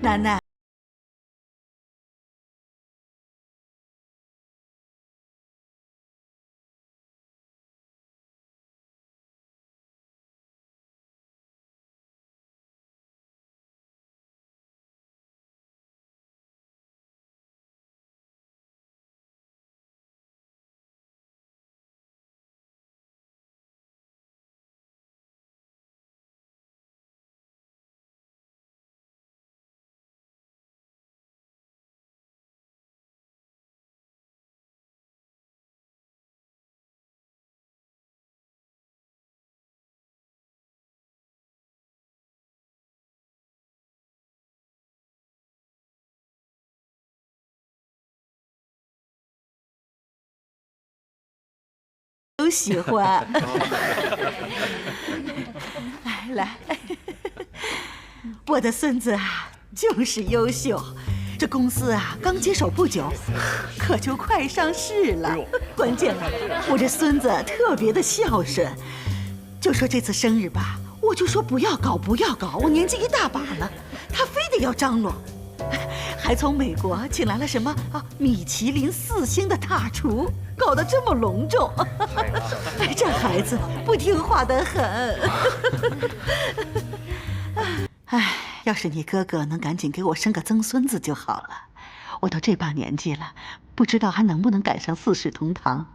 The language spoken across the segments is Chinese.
奶奶。都喜欢。来来，我的孙子啊，就是优秀。这公司啊，刚接手不久，可就快上市了。关键我这孙子特别的孝顺。就说这次生日吧，我就说不要搞，不要搞，我年纪一大把了，他非得要张罗。还从美国请来了什么啊？米其林四星的大厨，搞得这么隆重。哎，这孩子不听话的很。哎，要是你哥哥能赶紧给我生个曾孙子就好了。我都这把年纪了，不知道还能不能赶上四世同堂。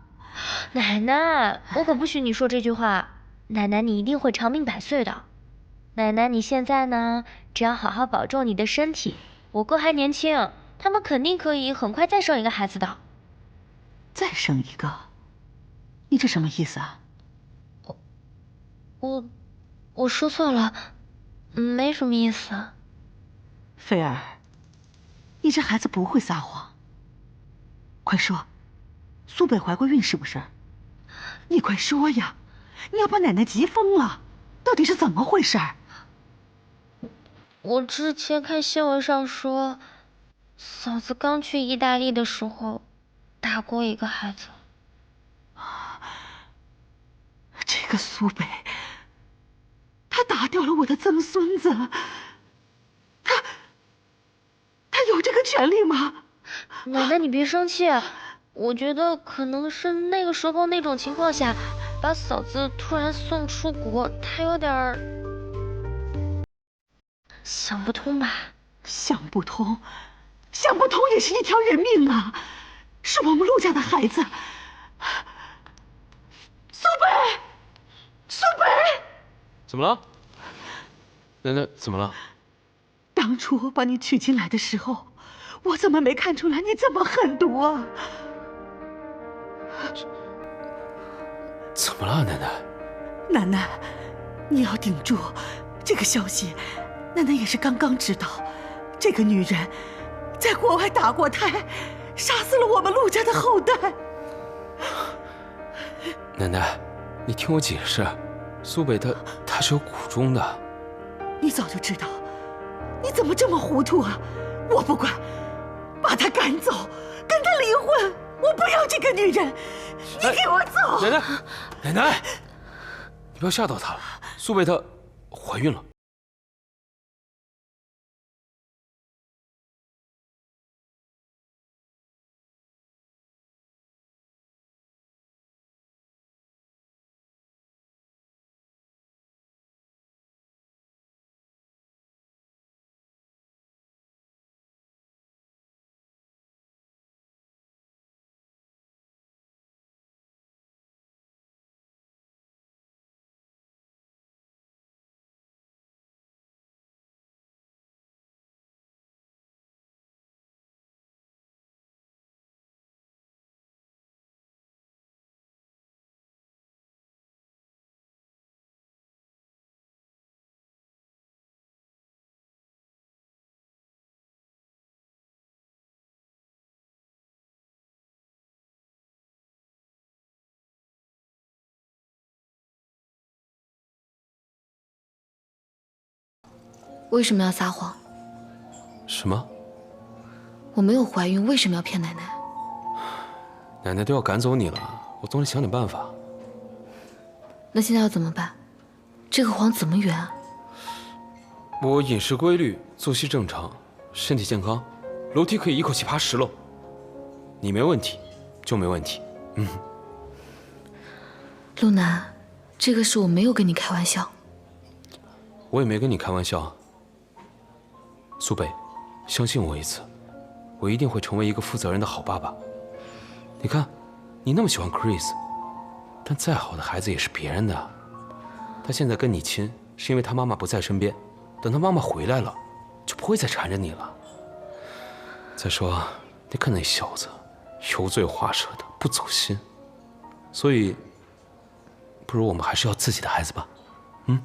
奶奶，我可不许你说这句话。奶奶，你一定会长命百岁的。奶奶，你现在呢，只要好好保重你的身体。我哥还年轻，他们肯定可以很快再生一个孩子的。再生一个？你这什么意思啊？我我我说错了，没什么意思。菲儿，你这孩子不会撒谎。快说，苏北怀过孕是不是？你快说呀！你要把奶奶急疯了，到底是怎么回事？我之前看新闻上说，嫂子刚去意大利的时候打过一个孩子。这个苏北，他打掉了我的曾孙子，他他有这个权利吗？奶奶，你别生气，我觉得可能是那个时候那种情况下，把嫂子突然送出国，他有点。想不通吧？想不通，想不通也是一条人命啊！是我们陆家的孩子，苏北，苏北，怎么了？奶奶，怎么了？当初把你娶进来的时候，我怎么没看出来你这么狠毒啊？怎么了，奶奶？奶奶，你要顶住，这个消息。奶奶也是刚刚知道，这个女人在国外打过胎，杀死了我们陆家的后代。奶奶，你听我解释，苏北他他是有苦衷的。你早就知道，你怎么这么糊涂啊？我不管，把他赶走，跟他离婚，我不要这个女人，你给我走！奶奶，奶奶，你不要吓到她，苏北她怀孕了。为什么要撒谎？什么？我没有怀孕，为什么要骗奶奶？奶奶都要赶走你了，我总得想点办法。那现在要怎么办？这个谎怎么圆啊？我饮食规律，作息正常，身体健康，楼梯可以一口气爬十楼。你没问题，就没问题。嗯，陆南，这个事我没有跟你开玩笑。我也没跟你开玩笑。苏北，相信我一次，我一定会成为一个负责任的好爸爸。你看，你那么喜欢 Chris，但再好的孩子也是别人的。他现在跟你亲，是因为他妈妈不在身边。等他妈妈回来了，就不会再缠着你了。再说，你看那小子，油嘴滑舌的，不走心。所以，不如我们还是要自己的孩子吧，嗯。